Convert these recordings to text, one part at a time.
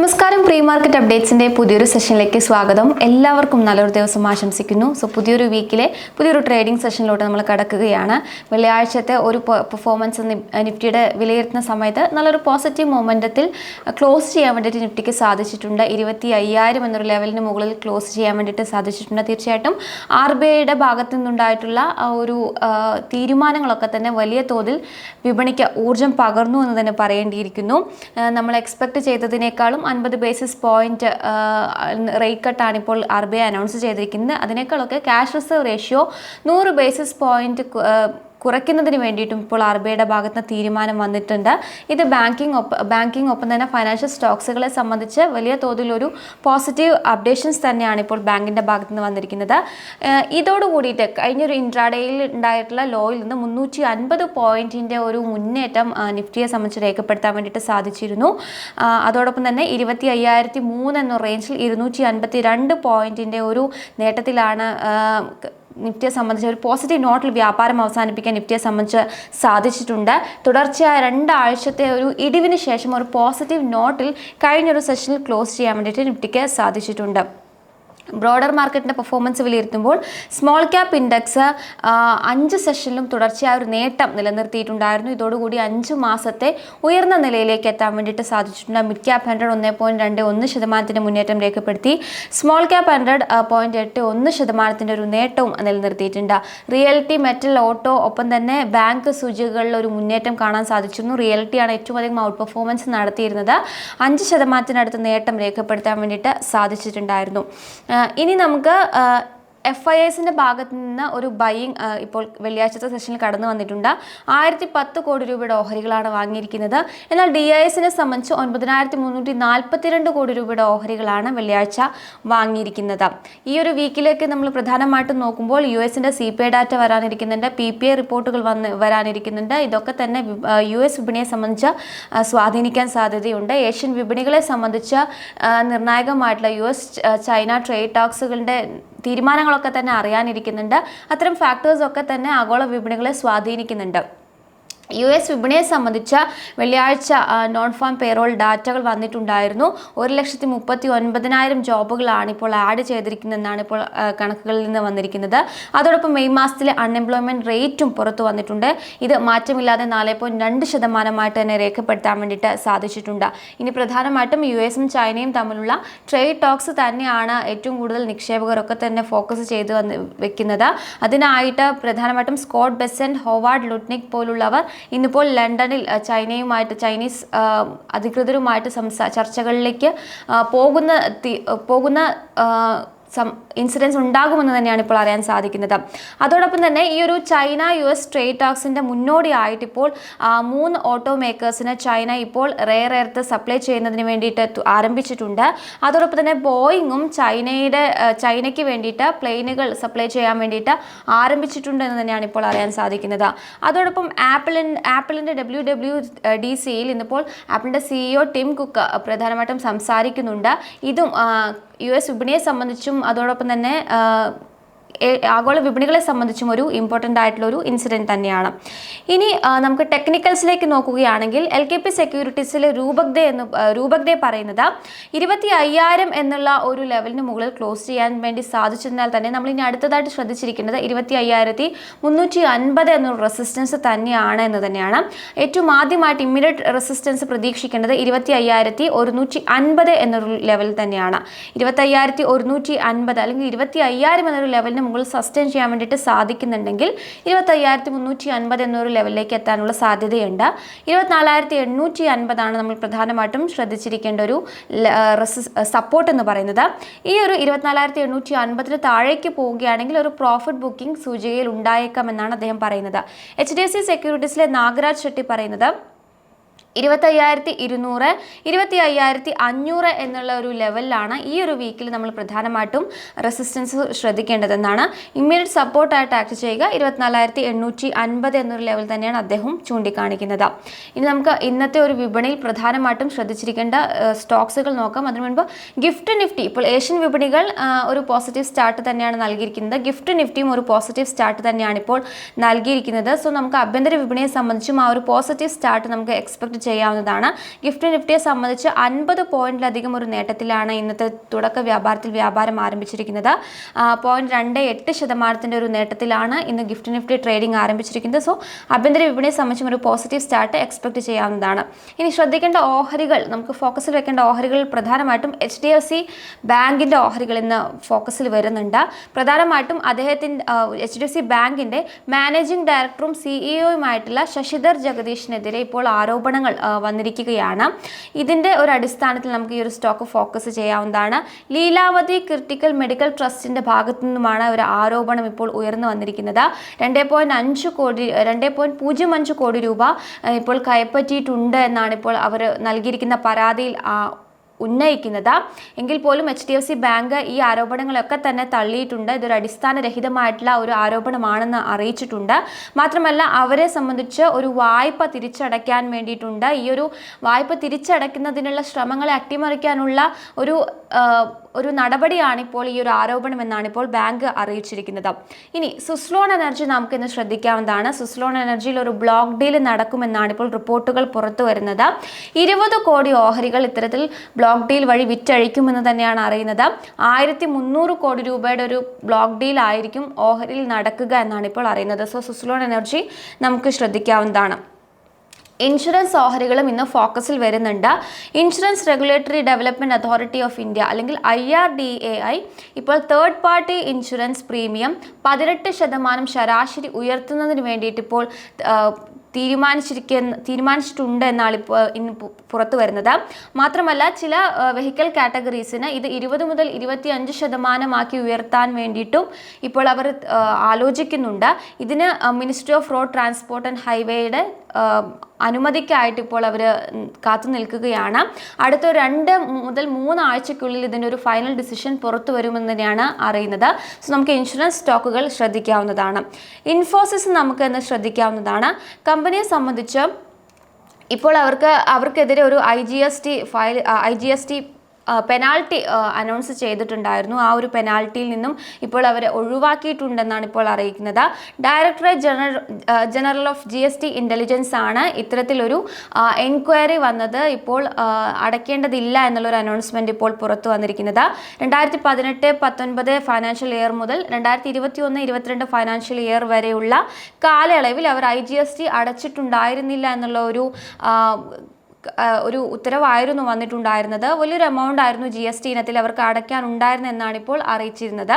നമസ്കാരം pre market അപ്ഡേറ്റ്സിന്റെ പുതിയൊരു സെഷനിലേക്ക് സ്വാഗതം. എല്ലാവർക്കും നല്ലൊരു ദിവസം ആശംസിക്കുന്നു. സോ പുതിയൊരു വീക്കിലെ പുതിയൊരു ട്രേഡിംഗ് സെഷനിലോട്ട് നമ്മൾ കടക്കുകയാണ്. വെള്ളിയാഴ്ചത്തെ ഒരു പെർഫോമൻസ് നിഫ്റ്റിയുടെ വിലയിരുത്തുന്ന സമയത്ത് നല്ലൊരു പോസിറ്റീവ് മൊമെന്റത്തിൽ ക്ലോസ് ചെയ്യാൻ വേണ്ടിയിട്ട് നിഫ്റ്റിക്ക് സാധിച്ചിട്ടുണ്ട്. ഇരുപത്തി അയ്യായിരം എന്നൊരു ലെവലിന് മുകളിൽ ക്ലോസ് ചെയ്യാൻ വേണ്ടിയിട്ട് സാധിച്ചിട്ടുണ്ട്. തീർച്ചയായിട്ടും ആർ ബി ഐയുടെ ഭാഗത്തു നിന്നുണ്ടായിട്ടുള്ള ഒരു തീരുമാനങ്ങളൊക്കെ തന്നെ വലിയ തോതിൽ വിപണിക്ക് ഊർജം പകർന്നു എന്ന് തന്നെ പറയേണ്ടിയിരിക്കുന്നു. നമ്മൾ എക്സ്പെക്ട് ചെയ്തതിനേക്കാളും അൻപത് ബേസിസ് പോയിന്റ് റേറ്റ് കട്ടാണ് ഇപ്പോൾ ആർ ബി ഐ അനൗൺസ് ചെയ്തിരിക്കുന്നത്. അതിനേക്കാളൊക്കെ ക്യാഷ് റിസർവ് റേഷ്യോ നൂറ് ബേസിസ് പോയിന്റ് കുറയ്ക്കുന്നതിന് വേണ്ടിയിട്ടും ഇപ്പോൾ ആർ ബി ഐയുടെ ഭാഗത്ത് നിന്ന് തീരുമാനം വന്നിട്ടുണ്ട്. ഇത് ബാങ്കിങ് ഒപ്പം ബാങ്കിങ് ഒപ്പം തന്നെ ഫൈനാൻഷ്യൽ സ്റ്റോക്സുകളെ സംബന്ധിച്ച് വലിയ തോതിലൊരു പോസിറ്റീവ് അപ്ഡേഷൻസ് തന്നെയാണ് ഇപ്പോൾ ബാങ്കിന്റെ ഭാഗത്ത് നിന്ന് വന്നിരിക്കുന്നത്. ഇതോടുകൂടിയിട്ട് ഇതോട് കൂടിയിട്ട് കഴിഞ്ഞൊരു ഇൻട്രാഡേയിൽ ഉണ്ടായിട്ടുള്ള ലോയിൽ നിന്ന് മുന്നൂറ്റി അൻപത് പോയിന്റിന്റെ ഒരു മുന്നേറ്റം നിഫ്റ്റിയെ സംബന്ധിച്ച് രേഖപ്പെടുത്താൻ വേണ്ടിയിട്ട് സാധിച്ചിരുന്നു. അതോടൊപ്പം തന്നെ ഇരുപത്തി അയ്യായിരത്തി മൂന്ന് എന്ന റേഞ്ചിൽ ഇരുന്നൂറ്റി അൻപത്തി രണ്ട് പോയിന്റിന്റെ ഒരു നേട്ടത്തിലാണ് നിഫ്റ്റിയെ സംബന്ധിച്ച് ഒരു പോസിറ്റീവ് നോട്ടിൽ വ്യാപാരം അവസാനിപ്പിക്കാൻ നിഫ്റ്റിയെ സംബന്ധിച്ച് സാധിച്ചിട്ടുണ്ട്. തുടർച്ചയായ രണ്ടാഴ്ചത്തെ ഒരു ഇടിവിന് ശേഷം ഒരു പോസിറ്റീവ് നോട്ടിൽ കഴിഞ്ഞൊരു സെഷനിൽ ക്ലോസ് ചെയ്യാൻ വേണ്ടിയിട്ട് നിഫ്റ്റിക്ക് സാധിച്ചിട്ടുണ്ട്. ബ്രോഡർ മാർക്കറ്റിന്റെ പെർഫോമൻസ് വിലയിരുത്തുമ്പോൾ സ്മോൾ ക്യാപ്പ് ഇൻഡെക്സ് അഞ്ച് സെഷനിലും തുടർച്ചയായ ഒരു നേട്ടം നിലനിർത്തിയിട്ടുണ്ടായിരുന്നു. ഇതോടുകൂടി അഞ്ച് മാസത്തെ ഉയർന്ന നിലയിലേക്ക് എത്താൻ വേണ്ടിയിട്ട് സാധിച്ചിട്ടുണ്ട്. മിഡ് ക്യാപ്പ് ഹൺഡ്രഡ് ഒന്ന് പോയിന്റ് രണ്ട് ഒന്ന് ശതമാനത്തിന്റെ മുന്നേറ്റം രേഖപ്പെടുത്തി സ്മോൾ ക്യാപ്പ് ഹൺഡ്രഡ് പോയിന്റ് എട്ട് ഒന്ന് ശതമാനത്തിന്റെ ഒരു നേട്ടവും നിലനിർത്തിയിട്ടുണ്ട്. റിയാലിറ്റി മെറ്റൽ ഓട്ടോ ഒപ്പം തന്നെ ബാങ്ക് സൂചികകളിൽ ഒരു മുന്നേറ്റം കാണാൻ സാധിച്ചിരുന്നു. റിയാലിറ്റിയാണ് ഏറ്റവും അധികം ഔട്ട് പെർഫോമൻസ് നടത്തിയിരുന്നത്. അഞ്ച് ശതമാനത്തിനടുത്ത് നേട്ടം രേഖപ്പെടുത്താൻ വേണ്ടിയിട്ട് സാധിച്ചിട്ടുണ്ടായിരുന്നു. ഇനി നമുക്ക് എഫ് ഐ എസിന്റെ ഭാഗത്ത് നിന്ന് ഒരു ബൈയിങ് ഇപ്പോൾ വെള്ളിയാഴ്ചത്തെ സെഷനിൽ കടന്നു വന്നിട്ടുണ്ട്. ആയിരത്തി പത്ത് കോടി രൂപയുടെ ഓഹരികളാണ് വാങ്ങിയിരിക്കുന്നത്. എന്നാൽ ഡി ഐ എസിനെ സംബന്ധിച്ച് ഒൻപതിനായിരത്തി മുന്നൂറ്റി നാൽപ്പത്തിരണ്ട് കോടി രൂപയുടെ ഓഹരികളാണ് വെള്ളിയാഴ്ച വാങ്ങിയിരിക്കുന്നത്. ഈ ഒരു വീക്കിലേക്ക് നമ്മൾ പ്രധാനമായിട്ടും നോക്കുമ്പോൾ യു എസിന്റെ സി പി ഐ ഡാറ്റ വരാനിരിക്കുന്നുണ്ട്. പി പി ഐ റിപ്പോർട്ടുകൾ വന്ന് വരാനിരിക്കുന്നുണ്ട്. ഇതൊക്കെ തന്നെ യു എസ് വിപണിയെ സംബന്ധിച്ച് സ്വാധീനിക്കാൻ സാധ്യതയുണ്ട്. ഏഷ്യൻ വിപണികളെ സംബന്ധിച്ച് നിർണായകമായിട്ടുള്ള യു എസ് ചൈന ട്രേഡ് ടാക്സുകളുടെ തീരുമാനങ്ങളൊക്കെ തന്നെ അറിയാനിരിക്കുന്നുണ്ട്. അത്തരം ഫാക്ടേഴ്സ് ഒക്കെ തന്നെ ആഗോള വിപണികളെ സ്വാധീനിക്കുന്നുണ്ട്. യു എസ് വിപണിയെ സംബന്ധിച്ച വെള്ളിയാഴ്ച നോൺ ഫാം പേറോൾ ഡാറ്റകൾ വന്നിട്ടുണ്ടായിരുന്നു. ഒരു ലക്ഷത്തി മുപ്പത്തി ഒൻപതിനായിരം ജോബുകളാണ് ഇപ്പോൾ ആഡ് ചെയ്തിരിക്കുന്നതെന്നാണ് ഇപ്പോൾ കണക്കുകളിൽ നിന്ന് വന്നിരിക്കുന്നത്. അതോടൊപ്പം മെയ് മാസത്തിലെ അൺഎംപ്ലോയ്മെന്റ് റേറ്റും പുറത്തു വന്നിട്ടുണ്ട്. ഇത് മാറ്റമില്ലാതെ നാല് പോയിന്റ് രണ്ട് ശതമാനമായിട്ട് തന്നെ രേഖപ്പെടുത്താൻ വേണ്ടിയിട്ട് സാധിച്ചിട്ടുണ്ട്. ഇനി പ്രധാനമായിട്ടും യു എസും ചൈനയും തമ്മിലുള്ള ട്രേഡ് ടോക്സ് തന്നെയാണ് ഏറ്റവും കൂടുതൽ നിക്ഷേപകരൊക്കെ തന്നെ ഫോക്കസ് ചെയ്ത് വന്ന് വെക്കുന്നത്. അതിനായിട്ട് പ്രധാനമായിട്ടും സ്കോട്ട് ബെസൻ ഹോവാർഡ് ലുട്നിക് പോലുള്ളവർ ഇന്നിപ്പോൾ ലണ്ടനിൽ ചൈനയുമായിട്ട് ചൈനീസ് അധികൃതരുമായിട്ട് സംസാ ചർച്ചകളിലേക്ക് പോകുന്ന പോകുന്ന ഇൻസിഡൻസ് ഉണ്ടാകുമെന്ന് തന്നെയാണ് ഇപ്പോൾ അറിയാൻ സാധിക്കുന്നത്. അതോടൊപ്പം തന്നെ ഈ ഒരു ചൈന യു എസ് ട്രേഡ് ടാക്സിന്റെ മുന്നോടിയായിട്ട് ഇപ്പോൾ മൂന്ന് ഓട്ടോ മേക്കേഴ്സിന് ചൈന ഇപ്പോൾ റെയർ എർത്ത് സപ്ലൈ ചെയ്യുന്നതിന് വേണ്ടിയിട്ട് ആരംഭിച്ചിട്ടുണ്ട്. അതോടൊപ്പം തന്നെ ബോയിങ്ങും ചൈനയുടെ ചൈനയ്ക്ക് വേണ്ടിയിട്ട് പ്ലെയിനുകൾ സപ്ലൈ ചെയ്യാൻ വേണ്ടിയിട്ട് ആരംഭിച്ചിട്ടുണ്ട് എന്ന് തന്നെയാണ് ഇപ്പോൾ അറിയാൻ സാധിക്കുന്നത്. അതോടൊപ്പം ആപ്പിളിൻ ആപ്പിളിന്റെ ഡബ്ല്യു ഡബ്ല്യു ഡി സിയിൽ ഇന്നിപ്പോൾ ആപ്പിളിന്റെ സിഇഒ ടിം കുക്ക് പ്രധാനമായിട്ടും സംസാരിക്കുന്നുണ്ട്. ഇതും യു എസ് വിപണിയെ സംബന്ധിച്ചും അതോടൊപ്പം തന്നെ ആഗോള വിപണികളെ സംബന്ധിച്ചും ഒരു ഇമ്പോർട്ടന്റ് ആയിട്ടുള്ള ഒരു ഇൻസിഡന്റ് തന്നെയാണ്. ഇനി നമുക്ക് ടെക്നിക്കൽസിലേക്ക് നോക്കുകയാണെങ്കിൽ എൽ കെ പി സെക്യൂരിറ്റീസിലെ രൂപക് എന്ന് ആ, പറയുന്നത് ഇരുപത്തി അയ്യായിരം എന്നുള്ള ഒരു ലെവലിന് മുകളിൽ ക്ലോസ് ചെയ്യാൻ വേണ്ടി സാധിച്ചതിനാൽ തന്നെ നമ്മൾ ഇനി അടുത്തതായിട്ട് ശ്രദ്ധിച്ചിരിക്കുന്നത് ഇരുപത്തി അയ്യായിരത്തി മുന്നൂറ്റി അൻപത് എന്നൊരു റെസിസ്റ്റൻസ് തന്നെയാണ് എന്ന് തന്നെയാണ്. ഏറ്റവും ആദ്യമായിട്ട് ഇമ്മീഡിയറ്റ് റെസിസ്റ്റൻസ് പ്രതീക്ഷിക്കേണ്ടത് ഇരുപത്തി അയ്യായിരത്തി ഒരുന്നൂറ്റി അൻപത് എന്നൊരു ലെവൽ തന്നെയാണ്. ഇരുപത്തി അയ്യായിരത്തി ഒരുന്നൂറ്റി അൻപത് അല്ലെങ്കിൽ ഇരുപത്തി അയ്യായിരം എന്നൊരു ലെവലിന് മുകളിൽ സസ്റ്റെയിൻ ചെയ്യാൻ വേണ്ടിയിട്ട് സാധിക്കുന്നുണ്ടെങ്കിൽ ഇരുപത്തി അയ്യായിരത്തി മുന്നൂറ്റി അൻപത് എന്നൊരു ലെവലിലേക്ക് എത്താനുള്ള സാധ്യതയുണ്ട്. ഇരുപത്തിനാലായിരത്തി എണ്ണൂറ്റി അൻപതാണ് നമ്മൾ പ്രധാനമായിട്ടും ശ്രദ്ധിച്ചിരിക്കേണ്ട ഒരു സപ്പോർട്ട് എന്ന് പറയുന്നത്. ഈ ഒരു ഇരുപത്തിനാലായിരത്തി എണ്ണൂറ്റി അൻപതിന് താഴേക്ക് പോവുകയാണെങ്കിൽ ഒരു പ്രോഫിറ്റ് ബുക്കിംഗ് സൂചികയിൽ ഉണ്ടായേക്കാമെന്നാണ് അദ്ദേഹം പറയുന്നത്. എച്ച് ഡി എഫ് സി സെക്യൂരിറ്റീസിലെ നാഗരാജ് ഷെട്ടി പറയുന്നത് ഇരുപത്തയ്യായിരത്തി ഇരുന്നൂറ് ഇരുപത്തി അയ്യായിരത്തി അഞ്ഞൂറ് എന്നുള്ള ഒരു ലെവലിലാണ് ഈ ഒരു വീക്കിൽ നമ്മൾ പ്രധാനമായിട്ടും റെസിസ്റ്റൻസ് ശ്രദ്ധിക്കേണ്ടതെന്നാണ്. ഇമ്മീഡിയറ്റ് സപ്പോർട്ടായിട്ട് ആക്ട് ചെയ്യുക ഇരുപത്തിനാലായിരത്തി എണ്ണൂറ്റി അൻപത് എന്നൊരു ലെവൽ തന്നെയാണ് അദ്ദേഹം ചൂണ്ടിക്കാണിക്കുന്നത്. ഇനി നമുക്ക് ഇന്നത്തെ ഒരു വിപണിയിൽ പ്രധാനമായിട്ടും ശ്രദ്ധിച്ചിരിക്കേണ്ട സ്റ്റോക്സുകൾ നോക്കാം. അതിനു മുൻപ് ഗിഫ്റ്റ് നിഫ്റ്റി ഇപ്പോൾ ഏഷ്യൻ വിപണികൾ ഒരു പോസിറ്റീവ് സ്റ്റാർട്ട് തന്നെയാണ് നൽകിയിരിക്കുന്നത്. ഗിഫ്റ്റ് നിഫ്റ്റിയും ഒരു പോസിറ്റീവ് സ്റ്റാർട്ട് തന്നെയാണ് ഇപ്പോൾ നൽകിയിരിക്കുന്നത്. സോ നമുക്ക് ആഭ്യന്തര വിപണിയെ സംബന്ധിച്ചും ആ ഒരു പോസിറ്റീവ് സ്റ്റാർട്ട് നമുക്ക് എക്സ്പെക്ട് ചെയ്യാവുന്നതാണ്. ഗിഫ്റ്റ് നിഫ്റ്റിയെ സംബന്ധിച്ച് അൻപത് പോയിന്റിലധികം ഒരു നേട്ടത്തിലാണ് ഇന്നത്തെ തുടക്ക വ്യാപാരത്തിൽ വ്യാപാരം ആരംഭിച്ചിരിക്കുന്നത്. പോയിന്റ് രണ്ട് എട്ട് ശതമാനത്തിന്റെ ഒരു നേട്ടത്തിലാണ് ഇന്ന് ഗിഫ്റ്റ് നിഫ്റ്റി ട്രേഡിംഗ് ആരംഭിച്ചിരിക്കുന്നത്. സോ ആഭ്യന്തര വിപണിയെ സംബന്ധിച്ചും ഒരു പോസിറ്റീവ് സ്റ്റാർട്ട് എക്സ്പെക്ട് ചെയ്യാവുന്നതാണ്. ഇനി ശ്രദ്ധിക്കേണ്ട ഓഹരികൾ നമുക്ക് ഫോക്കസിൽ വെക്കേണ്ട ഓഹരികൾ പ്രധാനമായിട്ടും എച്ച് ഡി എഫ് സി ബാങ്കിന്റെ ഓഹരികൾ ഇന്ന് ഫോക്കസിൽ വരുന്നുണ്ട്. പ്രധാനമായിട്ടും അദ്ദേഹത്തിന്റെ എച്ച് ഡി എഫ് സി ബാങ്കിന്റെ മാനേജിംഗ് ഡയറക്ടറും സിഇഒയുമായിട്ടുള്ള ശശിധർ ജഗദീഷിനെതിരെ ഇപ്പോൾ ആരോപണങ്ങൾ വന്നിരിക്കുകയാണ്. ഇതിന്റെ ഒരു അടിസ്ഥാനത്തിൽ നമുക്ക് ഈ ഒരു സ്റ്റോക്ക് ഫോക്കസ് ചെയ്യാവുന്നതാണ്. ലീലാവതി ക്രിട്ടിക്കൽ മെഡിക്കൽ ട്രസ്റ്റിന്റെ ഭാഗത്തു നിന്നുമാണ് ഒരു ആരോപണം ഇപ്പോൾ ഉയർന്നു വന്നിരിക്കുന്നത്. രണ്ട് പോയിന്റ് അഞ്ച് കോടി രണ്ട് പോയിന്റ് പൂജ്യം അഞ്ച് കോടി രൂപ ഇപ്പോൾ കൈപ്പറ്റിയിട്ടുണ്ട് എന്നാണ് ഇപ്പോൾ അവർ നൽകിയിരിക്കുന്ന പരാതിയിൽ ഉന്നയിക്കുന്നത്. എങ്കിൽ പോലും H D F C bank ഈ ആരോപണങ്ങളൊക്കെ തന്നെ തള്ളിയിട്ടുണ്ട്. ഇതൊരു അടിസ്ഥാനരഹിതമായിട്ടുള്ള ഒരു ആരോപണമാണെന്ന് അറിയിച്ചിട്ടുണ്ട്. മാത്രമല്ല അവരെ സംബന്ധിച്ച് ഒരു വായ്പ തിരിച്ചടയ്ക്കാൻ വേണ്ടിയിട്ടുണ്ട്. ഈ ഒരു വായ്പ തിരിച്ചടയ്ക്കുന്നതിനുള്ള ശ്രമങ്ങളെ അട്ടിമറിക്കാനുള്ള ഒരു ഒരു നടപടിയാണ് ഇപ്പോൾ ഈ ഒരു ആരോപണം എന്നാണ് ഇപ്പോൾ ബാങ്ക് അറിയിച്ചിരിക്കുന്നത്. ഇനി സുസ്ലോൺ എനർജി നമുക്ക് ഇന്ന് ശ്രദ്ധിക്കാവുന്നതാണ്. സുസ്ലോൺ എനർജിയിൽ ഒരു ബ്ലോക്ക് ഡീൽ നടക്കുമെന്നാണ് ഇപ്പോൾ റിപ്പോർട്ടുകൾ പുറത്തു വരുന്നത്. ഇരുപത് കോടി ഓഹരികൾ ഇത്തരത്തിൽ ബ്ലോക്ക് ഡീൽ വഴി വിറ്റഴിക്കുമെന്ന് തന്നെയാണ് അറിയുന്നത്. ആയിരത്തി മുന്നൂറ് കോടി രൂപയുടെ ഒരു ബ്ലോക്ക് ഡീൽ ആയിരിക്കും ഓഹരിയിൽ നടക്കുക എന്നാണ് ഇപ്പോൾ അറിയുന്നത്. സോ സുസ്ലോൺ എനർജി നമുക്ക് ശ്രദ്ധിക്കാവുന്നതാണ്. ഇൻഷുറൻസ് ഓഹരികളും ഇന്ന് ഫോക്കസിൽ വരുന്നുണ്ട്. Insurance regulatory development authority of India അല്ലെങ്കിൽ I R D A I ഇപ്പോൾ തേർഡ് പാർട്ടി ഇൻഷുറൻസ് പ്രീമിയം പതിനെട്ട് ശതമാനം ശരാശരി ഉയർത്തുന്നതിന് വേണ്ടിയിട്ട് ഇപ്പോൾ തീരുമാനിച്ചിരിക്കുന്ന തീരുമാനിച്ചിട്ടുണ്ട് എന്നാണ് ഇപ്പോൾ ഇന്ന് പുറത്തു വരുന്നത്. മാത്രമല്ല ചില വെഹിക്കൽ കാറ്റഗറീസിന് ഇത് ഇരുപത് മുതൽ ഇരുപത്തി അഞ്ച് ശതമാനമാക്കി ഉയർത്താൻ വേണ്ടിയിട്ടും ഇപ്പോൾ അവർ ആലോചിക്കുന്നുണ്ട്. ഇതിന് ministry of road transport and ഹൈവേയുടെ അനുമതിക്കായിട്ട് ഇപ്പോൾ അവർ കാത്തു നിൽക്കുകയാണ്. അടുത്ത രണ്ട് മുതൽ മൂന്ന് ആഴ്ചയ്ക്കുള്ളിൽ ഇതിന്റെ ഒരു ഫൈനൽ ഡിസിഷൻ പുറത്തു വരുമെന്ന് തന്നെയാണ് അറിയുന്നത്. സോ നമുക്ക് ഇൻഷുറൻസ് സ്റ്റോക്കുകൾ ശ്രദ്ധിക്കാവുന്നതാണ്. ഇൻഫോസിസ് നമുക്ക് ഇന്ന് ശ്രദ്ധിക്കാവുന്നതാണ്. കമ്പനിയെ സംബന്ധിച്ച് ഇപ്പോൾ അവർക്ക് അവർക്കെതിരെ ഒരു I G S T file I G S T penalty announce ചെയ്തിട്ടുണ്ടായിരുന്നു. ആ ഒരു പെനാൽറ്റിയിൽ നിന്നും ഇപ്പോൾ അവരെ ഒഴിവാക്കിയിട്ടുണ്ടെന്നാണ് ഇപ്പോൾ അറിയിക്കുന്നത്. Directorate general general of G S T intelligence ആണ് ഇത്തരത്തിലൊരു എൻക്വയറി വന്നത്. ഇപ്പോൾ അടയ്ക്കേണ്ടതില്ല എന്നുള്ളൊരു അനൗൺസ്മെന്റ് ഇപ്പോൾ പുറത്തു വന്നിരിക്കുന്നത്. രണ്ടായിരത്തി പതിനെട്ട് പത്തൊൻപത് ഫൈനാൻഷ്യൽ ഇയർ മുതൽ രണ്ടായിരത്തി ഇരുപത്തി ഒന്ന് ഇരുപത്തിരണ്ട് ഫൈനാൻഷ്യൽ ഇയർ വരെയുള്ള കാലയളവിൽ അവർ ഐ ജി എസ് ടി അടച്ചിട്ടുണ്ടായിരുന്നില്ല എന്നുള്ള ഒരു ഒരു ഉത്തരവായിരുന്നു വന്നിട്ടുണ്ടായിരുന്നത്. വലിയൊരു എമൗണ്ട് ആയിരുന്നു ജി എസ് ടി ഇനത്തിൽ അവർക്ക് അടയ്ക്കാനുണ്ടായിരുന്നെന്നാണ് ഇപ്പോൾ അറിയിച്ചിരുന്നത്.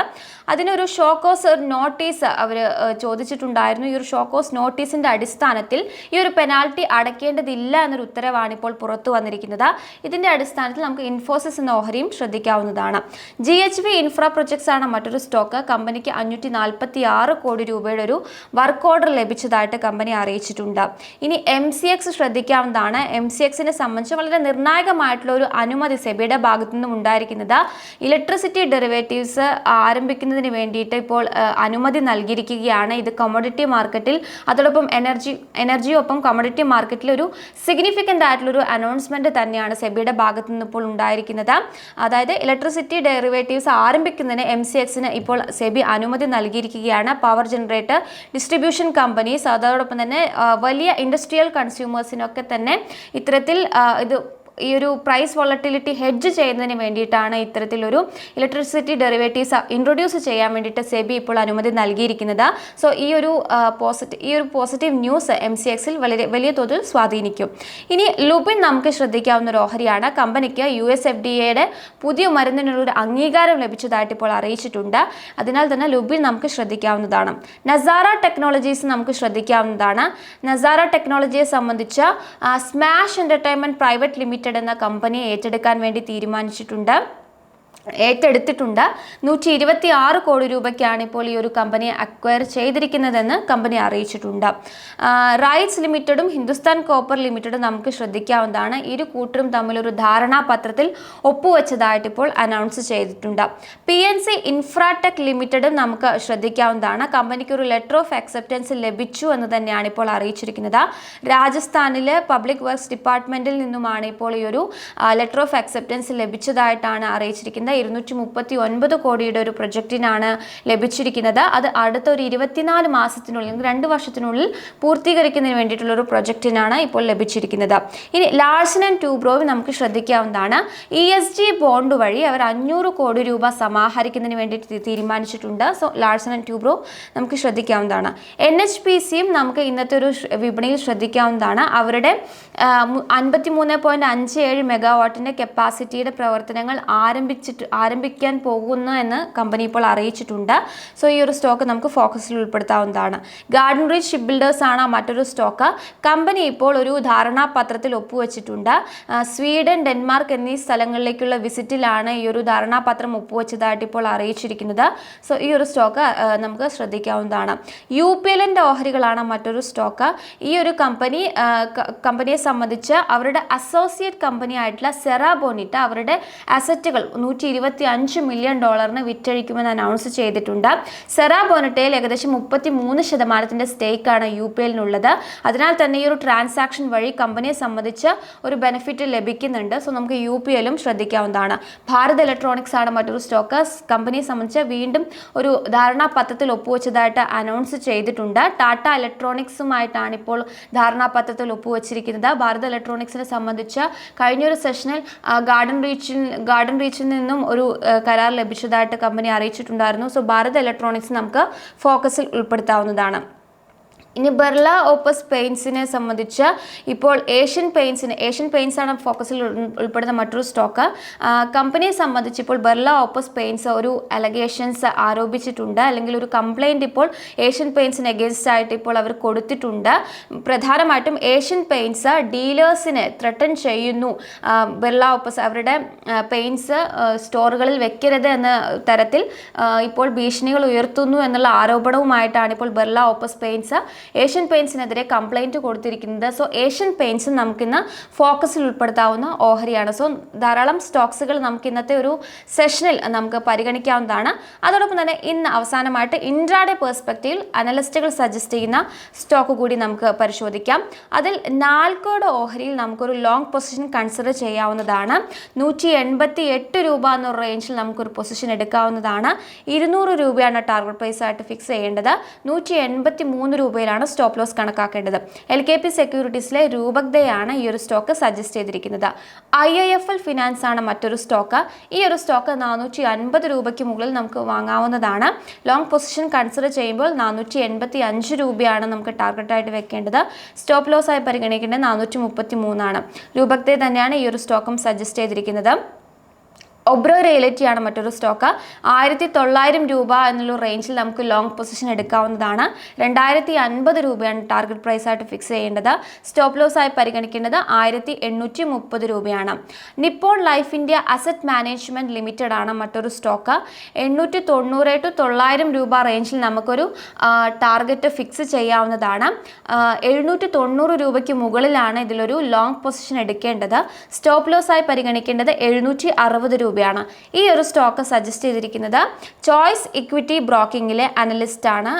അതിനൊരു ഷോക്കോസ് നോട്ടീസ് അവർ ചോദിച്ചിട്ടുണ്ടായിരുന്നു. ഈ ഒരു ഷോക്കോസ് നോട്ടീസിന്റെ അടിസ്ഥാനത്തിൽ ഈ ഒരു പെനാൽറ്റി അടയ്ക്കേണ്ടതില്ല എന്നൊരു ഉത്തരവാണ് ഇപ്പോൾ പുറത്തു വന്നിരിക്കുന്നത്. ഇതിന്റെ അടിസ്ഥാനത്തിൽ നമുക്ക് ഇൻഫോസിസ് എന്ന ഓഹരിയും ശ്രദ്ധിക്കാവുന്നതാണ്. G H V infra projects ആണ് മറ്റൊരു സ്റ്റോക്ക്. കമ്പനിക്ക് അഞ്ഞൂറ്റി നാൽപ്പത്തി ആറ് കോടി രൂപയുടെ ഒരു വർക്ക് ഓർഡർ ലഭിച്ചതായിട്ട് കമ്പനി അറിയിച്ചിട്ടുണ്ട്. ഇനി എം സി എക്സ് ശ്രദ്ധിക്കാവുന്നതാണ്. എം സി എക്സിനെ സംബന്ധിച്ച് വളരെ നിർണായകമായിട്ടുള്ള ഒരു അനുമതി സെബിയുടെ ഭാഗത്തു നിന്നും ഉണ്ടായിരിക്കുന്നത്. ഇലക്ട്രിസിറ്റി ഡെറിവേറ്റീവ്സ് ആരംഭിക്കുന്നതിന് വേണ്ടിയിട്ട് ഇപ്പോൾ അനുമതി നൽകിയിരിക്കുകയാണ്. ഇത് കമോഡിറ്റി മാർക്കറ്റിൽ അതോടൊപ്പം എനർജി എനർജിയൊപ്പം കമോഡിറ്റി മാർക്കറ്റിൽ ഒരു സിഗ്നിഫിക്കന്റ് ആയിട്ടുള്ളൊരു അനൗൺസ്മെന്റ് തന്നെയാണ് സെബിയുടെ ഭാഗത്തു നിന്ന് ഇപ്പോൾ ഉണ്ടായിരിക്കുന്നത്. അതായത് ഇലക്ട്രിസിറ്റി ഡെറിവേറ്റീവ്സ് ആരംഭിക്കുന്നതിന് എം സി എക്സിന് ഇപ്പോൾ സെബി അനുമതി നൽകിയിരിക്കുകയാണ്. പവർ ജനറേറ്റർ ഡിസ്ട്രിബ്യൂഷൻ കമ്പനീസ് അതോടൊപ്പം തന്നെ വലിയ ഇൻഡസ്ട്രിയൽ കൺസ്യൂമേഴ്സിനൊക്കെ തന്നെ ഇത്തരത്തിൽ ആ, ഇത് ഈ ഒരു പ്രൈസ് വോളട്ടിലിറ്റി ഹെഡ്ജ് ചെയ്യുന്നതിന് വേണ്ടിയിട്ടാണ് ഇത്തരത്തിലൊരു ഇലക്ട്രിസിറ്റി ഡെറിവേറ്റീവ്സ് ഇൻട്രൊഡ്യൂസ് ചെയ്യാൻ വേണ്ടിയിട്ട് സെബി ഇപ്പോൾ അനുമതി നൽകിയിരിക്കുന്നത്. സോ ഈ ഒരു പോസിറ്റീവ് ഈ ഒരു പോസിറ്റീവ് ന്യൂസ് എം സി എക്സിൽ വളരെ വലിയ തോതിൽ സ്വാധീനിക്കും. ഇനി ലുബിൻ നമുക്ക് ശ്രദ്ധിക്കാവുന്ന ഒരു ഓഹരിയാണ്. കമ്പനിക്ക് യു എസ് എഫ് ഡി എയുടെ പുതിയ മരുന്നിനുള്ള ഒരു അംഗീകാരം ലഭിച്ചതായിട്ട് ഇപ്പോൾ അറിയിച്ചിട്ടുണ്ട്. അതിനാൽ തന്നെ ലുബിൻ നമുക്ക് ശ്രദ്ധിക്കാവുന്നതാണ്. നസാറ ടെക്നോളജീസ് നമുക്ക് ശ്രദ്ധിക്കാവുന്നതാണ്. നസാറ ടെക്നോളജിയെ സംബന്ധിച്ച സ്മാഷ് എന്റർടൈൻമെന്റ് പ്രൈവറ്റ് ലിമിറ്റഡ് എന്ന കമ്പനിയെ ഏറ്റെടുക്കാൻ വേണ്ടി തീരുമാനിച്ചിട്ടുണ്ട്. ഏറ്റെടുത്തിട്ടുണ്ട്. നൂറ്റി ഇരുപത്തി ആറ് കോടി രൂപയ്ക്കാണ് ഇപ്പോൾ ഈ ഒരു കമ്പനി അക്വയർ ചെയ്തിരിക്കുന്നതെന്ന് കമ്പനി അറിയിച്ചിട്ടുണ്ട്. റൈറ്റ്സ് ലിമിറ്റഡും ഹിന്ദുസ്ഥാൻ കോപ്പർ ലിമിറ്റഡും നമുക്ക് ശ്രദ്ധിക്കാവുന്നതാണ്. ഇരു കൂട്ടരും തമ്മിലൊരു ധാരണാപത്രത്തിൽ ഒപ്പുവെച്ചതായിട്ട് ഇപ്പോൾ അനൗൺസ് ചെയ്തിട്ടുണ്ട്. പി എൻ സി ഇൻഫ്രാടെക് ലിമിറ്റഡും നമുക്ക് ശ്രദ്ധിക്കാവുന്നതാണ്. കമ്പനിക്ക് ഒരു ലെറ്റർ ഓഫ് അക്സെപ്റ്റൻസ് ലഭിച്ചു എന്ന് തന്നെയാണ് ഇപ്പോൾ അറിയിച്ചിരിക്കുന്നത്. രാജസ്ഥാനിലെ പബ്ലിക് വർക്ക്സ് ഡിപ്പാർട്ട്മെന്റിൽ നിന്നുമാണ് ഇപ്പോൾ ഈ ഒരു ലെറ്റർ ഓഫ് അക്സെപ്റ്റൻസ് ലഭിച്ചതായിട്ടാണ് അറിയിച്ചിരിക്കുന്നത്. ഇരുന്നൂറ്റി മുപ്പത്തി ഒൻപത് കോടിയുടെ ഒരു പ്രൊജക്റ്റിനാണ് ലഭിച്ചിരിക്കുന്നത്. അത് അടുത്ത ഒരു ഇരുപത്തിനാല് മാസത്തിനുള്ളിൽ രണ്ട് വർഷത്തിനുള്ളിൽ പൂർത്തീകരിക്കുന്നതിന് വേണ്ടിയിട്ടുള്ള ഒരു പ്രൊജക്റ്റിനാണ് ഇപ്പോൾ ലഭിച്ചിരിക്കുന്നത്. ഇനി ലാർസൻ ആൻഡ് ട്യൂബ്രോവ് നമുക്ക് ശ്രദ്ധിക്കാവുന്നതാണ്. ഇ എസ് ജി ബോണ്ട് വഴി അവർ അഞ്ഞൂറ് കോടി രൂപ സമാഹരിക്കുന്നതിന് വേണ്ടിയിട്ട് തീരുമാനിച്ചിട്ടുണ്ട്. സോ ലാർസൻ ആൻഡ് ട്യൂബ്രോ നമുക്ക് ശ്രദ്ധിക്കാവുന്നതാണ്. എൻ എച്ച് പി സിയും നമുക്ക് ഇന്നത്തെ ഒരു വിപണിയിൽ ശ്രദ്ധിക്കാവുന്നതാണ്. അവരുടെ അൻപത്തി മൂന്ന് പോയിന്റ് അഞ്ച് ഏഴ് മെഗാവാട്ടിന്റെ കപ്പാസിറ്റിയുടെ പ്രവർത്തനങ്ങൾ ആരംഭിക്കാൻ പോകുന്നു എന്ന് കമ്പനി ഇപ്പോൾ അറിയിച്ചിട്ടുണ്ട്. സോ ഈ ഒരു സ്റ്റോക്ക് നമുക്ക് ഫോക്കസിൽ ഉൾപ്പെടുത്താവുന്നതാണ്. ഗാർഡൻ റീച്ച് ഷിപ്പ് ബിൽഡേഴ്സ് ആണ് മറ്റൊരു സ്റ്റോക്ക് കമ്പനി ഇപ്പോൾ ഒരു ധാരണാപത്രത്തിൽ ഒപ്പുവെച്ചിട്ടുണ്ട്. സ്വീഡൻ ഡെൻമാർക്ക് എന്നീ സ്ഥലങ്ങളിലേക്കുള്ള വിസിറ്റിലാണ് ഈ ഒരു ധാരണാപത്രം ഒപ്പുവെച്ചതായിട്ട് ഇപ്പോൾ അറിയിച്ചിരിക്കുന്നത്. സോ ഈ ഒരു സ്റ്റോക്ക് നമുക്ക് ശ്രദ്ധിക്കാവുന്നതാണ്. യു പി എല്ലിന്റെ ഓഹരികളാണ് മറ്റൊരു സ്റ്റോക്ക് ഈ ഒരു കമ്പനി കമ്പനിയെ സംബന്ധിച്ച് അവരുടെ അസോസിയേറ്റ് കമ്പനി ആയിട്ടുള്ള സെറാബോണിറ്റ അവരുടെ അസറ്റുകൾ നൂറ്റി ഇരുപത്തി അഞ്ച് മില്യൺ ഡോളറിന് വിറ്റഴിക്കുമെന്ന് അനൗൺസ് ചെയ്തിട്ടുണ്ട്. സെറാ ബോനട്ടയിൽ ഏകദേശം മുപ്പത്തി മൂന്ന് ശതമാനത്തിന്റെ സ്റ്റേക്കാണ് യു പി എല്ലിനുള്ളത്. അതിനാൽ തന്നെ ഈ ഒരു ട്രാൻസാക്ഷൻ വഴി കമ്പനിയെ സംബന്ധിച്ച് ഒരു ബെനിഫിറ്റ് ലഭിക്കുന്നുണ്ട്. സോ നമുക്ക് യു പി എല്ലും ശ്രദ്ധിക്കാവുന്നതാണ്. ഭാരത് ഇലക്ട്രോണിക്സ് ആണ് മറ്റൊരു സ്റ്റോക്ക് കമ്പനിയെ സംബന്ധിച്ച് വീണ്ടും ഒരു ധാരണാപത്രത്തിൽ ഒപ്പുവെച്ചതായിട്ട് അനൗൺസ് ചെയ്തിട്ടുണ്ട്. ടാറ്റ ഇലക്ട്രോണിക്സുമായിട്ടാണ് ഇപ്പോൾ ധാരണാപത്രത്തിൽ ഒപ്പുവെച്ചിരിക്കുന്നത്. ഭാരത് ഇലക്ട്രോണിക്സിനെ സംബന്ധിച്ച് കഴിഞ്ഞൊരു സെഷനിൽ ഗാർഡൻ റീച്ചിൽ ഗാർഡൻ റീച്ചിൽ നിന്നും ഒരു കരാർ ലഭിച്ചതായിട്ട് കമ്പനി അറിയിച്ചിട്ടുണ്ടായിരുന്നു. സോ ഭാരത് ഇലക്ട്രോണിക്സ് നമുക്ക് ഫോക്കസിൽ ഉൾപ്പെടുത്താവുന്നതാണ്. ഇനി ബെർല ഓപ്പസ് പെയിൻസിനെ സംബന്ധിച്ച് ഇപ്പോൾ ഏഷ്യൻ പെയിൻസിന് ഏഷ്യൻ പെയിൻസ് ആണ് ഫോക്കസിൽ ഉൾ- ഉൾപ്പെടുന്ന മറ്റൊരു സ്റ്റോക്ക്. കമ്പനിയെ സംബന്ധിച്ച് ഇപ്പോൾ ബെർല ഓപ്പസ് പെയിൻസ് ഒരു അലഗേഷൻസ് ആരോപിച്ചിട്ടുണ്ട്. അല്ലെങ്കിൽ ഒരു കംപ്ലൈന്റ് ഇപ്പോൾ ഏഷ്യൻ പെയിൻസിന് എഗേൻസ്റ്റ് ആയിട്ട് ഇപ്പോൾ അവർ കൊടുത്തിട്ടുണ്ട്. പ്രധാനമായിട്ടും ഏഷ്യൻ പെയിൻസ് ഡീലേഴ്സിനെ ത്രട്ടൺ ചെയ്യുന്നു. ബെർല ഓപ്പസ് അവരുടെ പെയിൻസ് സ്റ്റോറുകളിൽ വെക്കരുത് എന്ന തരത്തിൽ ഇപ്പോൾ ഭീഷണികൾ ഉയർത്തുന്നു എന്നുള്ള ആരോപണവുമായിട്ടാണ് ഇപ്പോൾ ബെർല ഓപ്പസ് പെയിൻസ് ഏഷ്യൻ പെയിൻസിനെതിരെ കംപ്ലൈന്റ് കൊടുത്തിരിക്കുന്നത്. സോ ഏഷ്യൻ പെയിൻസ് നമുക്കിന്ന് ഫോക്കസിൽ ഉൾപ്പെടുത്താവുന്ന ഓഹരിയാണ്. സോ ധാരാളം സ്റ്റോക്സുകൾ നമുക്ക് ഇന്നത്തെ ഒരു സെഷനിൽ നമുക്ക് പരിഗണിക്കാവുന്നതാണ്. അതോടൊപ്പം തന്നെ ഇന്ന് അവസാനമായിട്ട് ഇൻട്രാഡേ പേഴ്സ്പെക്റ്റീവിൽ അനലിസ്റ്റുകൾ സജസ്റ്റ് ചെയ്യുന്ന സ്റ്റോക്ക് കൂടി നമുക്ക് പരിശോധിക്കാം. അതിൽ നാൽക്കോട് ഓഹരിയിൽ നമുക്കൊരു ലോങ് പൊസിഷൻ കൺസിഡർ ചെയ്യാവുന്നതാണ്. നൂറ്റി എൺപത്തി എട്ട് രൂപ എന്നൊരു റേഞ്ചിൽ നമുക്കൊരു പൊസിഷൻ എടുക്കാവുന്നതാണ്. ഇരുന്നൂറ് രൂപയാണ് ടാർഗറ്റ് പ്രൈസ് ആയിട്ട് ഫിക്സ് ചെയ്യേണ്ടത്. നൂറ്റി എൺപത്തി മൂന്ന് രൂപയിലാണ് സ്റ്റോപ്പ് ലോസ് കണക്കാക്കേണ്ടത്. എൽ കെ പി സെക്യൂരിറ്റീസിലെ രൂപകതയാണ് ഈ ഒരു സ്റ്റോക്ക് സജസ്റ്റ് ചെയ്തിരിക്കുന്നത്. I I F L finance ആണ് മറ്റൊരു സ്റ്റോക്ക്. ഈ ഒരു സ്റ്റോക്ക് നാനൂറ്റി അൻപത് രൂപയ്ക്ക് മുകളിൽ നമുക്ക് വാങ്ങാവുന്നതാണ്. ലോങ് പൊസിഷൻ കൺസിഡർ ചെയ്യുമ്പോൾ നാനൂറ്റി എൺപത്തി അഞ്ച് രൂപയാണ് നമുക്ക് ടാർഗറ്റായിട്ട് വെക്കേണ്ടത്. സ്റ്റോപ്പ് ലോസ് ആയി പരിഗണിക്കേണ്ടത് നാനൂറ്റി മുപ്പത്തി മൂന്നാണ് രൂപകത്തെ തന്നെയാണ് ഈ ഒരു സ്റ്റോക്കും സജസ്റ്റ് ചെയ്തിരിക്കുന്നത്. ഒബ്രോ റിയലിറ്റി ആണ് മറ്റൊരു സ്റ്റോക്ക്. ആയിരത്തി തൊള്ളായിരം രൂപ എന്നുള്ള റേഞ്ചിൽ നമുക്ക് ലോങ് പൊസിഷൻ എടുക്കാവുന്നതാണ്. രണ്ടായിരത്തി അൻപത് രൂപയാണ് ടാർഗറ്റ് പ്രൈസ് ആയിട്ട് ഫിക്സ് ചെയ്യേണ്ടത്. സ്റ്റോപ്പ് ലോസ് ആയി പരിഗണിക്കേണ്ടത് ആയിരത്തി എണ്ണൂറ്റി മുപ്പത് രൂപയാണ്. Nippon life India asset management limited ആണ് മറ്റൊരു സ്റ്റോക്ക്. എണ്ണൂറ്റി തൊണ്ണൂറ് ടു തൊള്ളായിരം രൂപ റേഞ്ചിൽ നമുക്കൊരു ടാർഗറ്റ് ഫിക്സ് ചെയ്യാവുന്നതാണ്. എഴുന്നൂറ്റി തൊണ്ണൂറ് രൂപയ്ക്ക് മുകളിലാണ് ഇതിലൊരു ലോങ് പൊസിഷൻ എടുക്കേണ്ടത്. സ്റ്റോപ്പ് ലോസ് ആയി പരിഗണിക്കേണ്ടത് എഴുന്നൂറ്റി അറുപത് രൂപയാണ് ഈ ഒരു സ്റ്റോക്ക് സജസ്റ്റ് ചെയ്തിരിക്കുന്നത്. ചോയ്സ് ഇക്വിറ്റി ബ്രോക്കിങ്ങിലെ അനലിസ്റ്റാണ്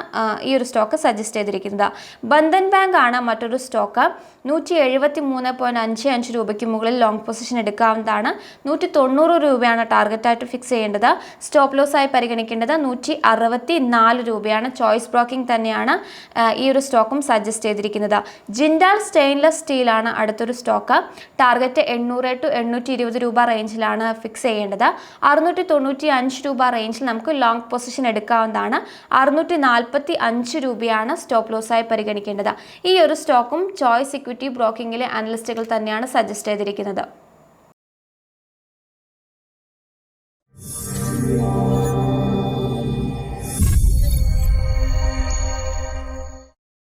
ഈ ഒരു സ്റ്റോക്ക് സജസ്റ്റ് ചെയ്തിരിക്കുന്നത്. ബന്ധൻ ബാങ്ക് ആണ് മറ്റൊരു സ്റ്റോക്ക് നൂറ്റി എഴുപത്തി മൂന്ന് പോയിന്റ് അഞ്ച് അഞ്ച് രൂപയ്ക്ക് മുകളിൽ ലോങ് പൊസിഷൻ എടുക്കാവുന്നതാണ്. നൂറ്റി തൊണ്ണൂറ് രൂപയാണ് ടാർഗറ്റായിട്ട് ഫിക്സ് ചെയ്യേണ്ടത്. സ്റ്റോപ്പ് ലോസ് ആയി പരിഗണിക്കേണ്ടത് നൂറ്റി അറുപത്തി നാല് രൂപയാണ്. ചോയ്സ് ബ്രോക്കിംഗ് തന്നെയാണ് ഈ ഒരു സ്റ്റോക്കും സജസ്റ്റ് ചെയ്തിരിക്കുന്നത്. ജിൻഡാൽ സ്റ്റെയിൻലെസ് സ്റ്റീലാണ് അടുത്തൊരു സ്റ്റോക്ക് ടാർഗറ്റ് എണ്ണൂറ് ടു എണ്ണൂറ്റി ഇരുപത് രൂപ റേഞ്ചിലാണ് ഫിക്സ് ചെയ്യേണ്ടത് അറുന്നൂറ്റി തൊണ്ണൂറ്റി അഞ്ച് രൂപ റേഞ്ചിൽ നമുക്ക് ലോങ് പൊസിഷൻ എടുക്കാവുന്നതാണ്. അറുന്നൂറ്റി നാൽപ്പത്തി അഞ്ച് രൂപയാണ് സ്റ്റോപ്പ് ലോസായി പരിഗണിക്കേണ്ടത്. ഈ ഒരു സ്റ്റോക്കും ചോയ്സ് ഇക്വിറ്റി ബ്രോക്കിങ്ങിലെ അനലിസ്റ്റുകൾ തന്നെയാണ് സജസ്റ്റ് ചെയ്തിരിക്കുന്നത്.